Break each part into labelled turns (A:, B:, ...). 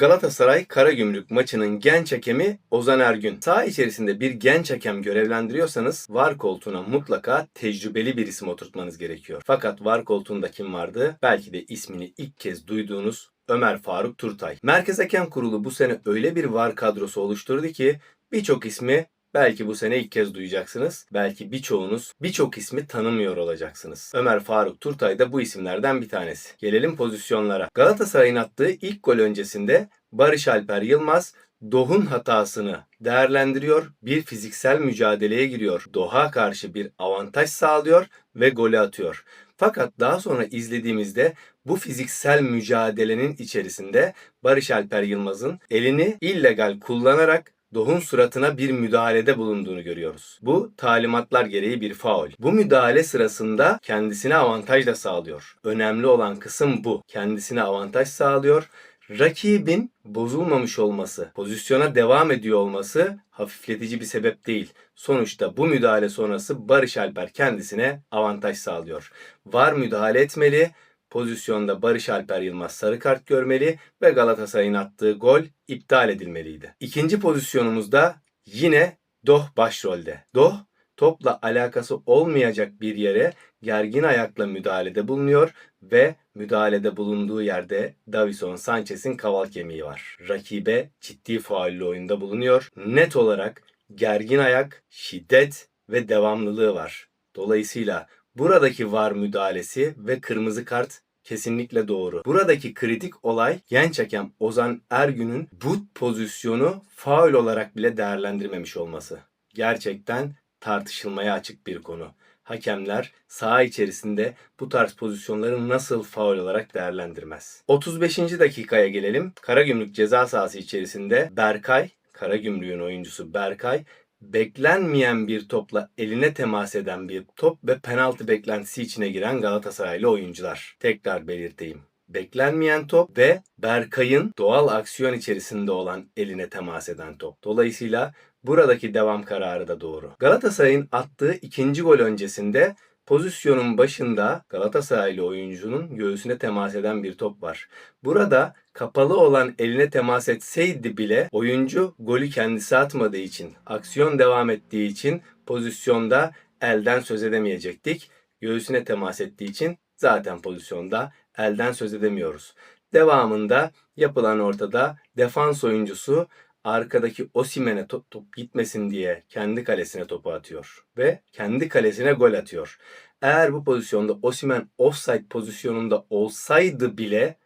A: Galatasaray Karagümrük maçının genç hakemi Ozan Ergün. Saha içerisinde bir genç hakem görevlendiriyorsanız VAR koltuğuna mutlaka tecrübeli bir isim oturtmanız gerekiyor. Fakat VAR koltuğunda kim vardı? Belki de ismini ilk kez duyduğunuz Ömer Faruk Turtay. Merkez Hakem Kurulu bu sene öyle bir VAR kadrosu oluşturdu ki birçok ismi Belki bu sene ilk kez duyacaksınız. Belki birçoğunuz birçok ismi tanımıyor olacaksınız. Ömer Faruk Turtay da bu isimlerden bir tanesi. Gelelim pozisyonlara. Galatasaray'ın attığı ilk gol öncesinde Barış Alper Yılmaz Doh'un hatasını değerlendiriyor, bir fiziksel mücadeleye giriyor. Doh'a karşı bir avantaj sağlıyor ve golü atıyor. Fakat daha sonra izlediğimizde bu fiziksel mücadelenin içerisinde Barış Alper Yılmaz'ın elini illegal kullanarak Doh'un suratına bir müdahalede bulunduğunu görüyoruz. Bu talimatlar gereği bir faul. Bu müdahale sırasında kendisine avantaj da sağlıyor. Önemli olan kısım bu. Kendisine avantaj sağlıyor. Rakibin bozulmamış olması, pozisyona devam ediyor olması hafifletici bir sebep değil. Sonuçta bu müdahale sonrası Barış Alper kendisine avantaj sağlıyor. Var müdahale etmeli, pozisyonda Barış Alper Yılmaz sarı kart görmeli ve Galatasaray'ın attığı gol iptal edilmeliydi. İkinci pozisyonumuzda yine Doh başrolde. Doh topla alakası olmayacak bir yere gergin ayakla müdahalede bulunuyor ve müdahalede bulunduğu yerde Davison Sanchez'in kaval kemiği var. Rakibe ciddi faullü oyunda bulunuyor. Net olarak gergin ayak, şiddet ve devamlılığı var. Dolayısıyla buradaki var müdahalesi ve kırmızı kart kesinlikle doğru. Buradaki kritik olay genç hakem Ozan Ergün'ün bu pozisyonu faul olarak bile değerlendirmemiş olması. Gerçekten tartışılmaya açık bir konu. Hakemler saha içerisinde bu tarz pozisyonları nasıl faul olarak değerlendirmez. 35. dakikaya gelelim. Karagümrük ceza sahası içerisinde Berkay, Karagümrük'ün oyuncusu Berkay beklenmeyen bir topla eline temas eden bir top ve penaltı beklentisi içine giren Galatasaraylı oyuncular. Tekrar belirteyim. Beklenmeyen top ve Berkay'ın doğal aksiyon içerisinde olan eline temas eden top. Dolayısıyla buradaki devam kararı da doğru. Galatasaray'ın attığı ikinci gol öncesinde pozisyonun başında Galatasaraylı oyuncunun göğsüne temas eden bir top var. Burada kapalı olan eline temas etseydi bile oyuncu golü kendisi atmadığı için, aksiyon devam ettiği için pozisyonda elden söz edemeyecektik. Göğsüne temas ettiği için zaten pozisyonda elden söz edemiyoruz. Devamında yapılan ortada defans oyuncusu arkadaki Osimen'e top, top gitmesin diye kendi kalesine topu atıyor ve kendi kalesine gol atıyor. Eğer bu pozisyonda Osimen offside pozisyonunda olsaydı bile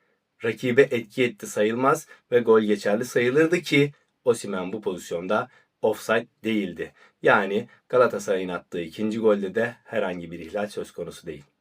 A: rakibe etki etti sayılmaz ve gol geçerli sayılırdı ki Osimen bu pozisyonda offside değildi. Yani Galatasaray'ın attığı ikinci golde de herhangi bir ihlal söz konusu değil.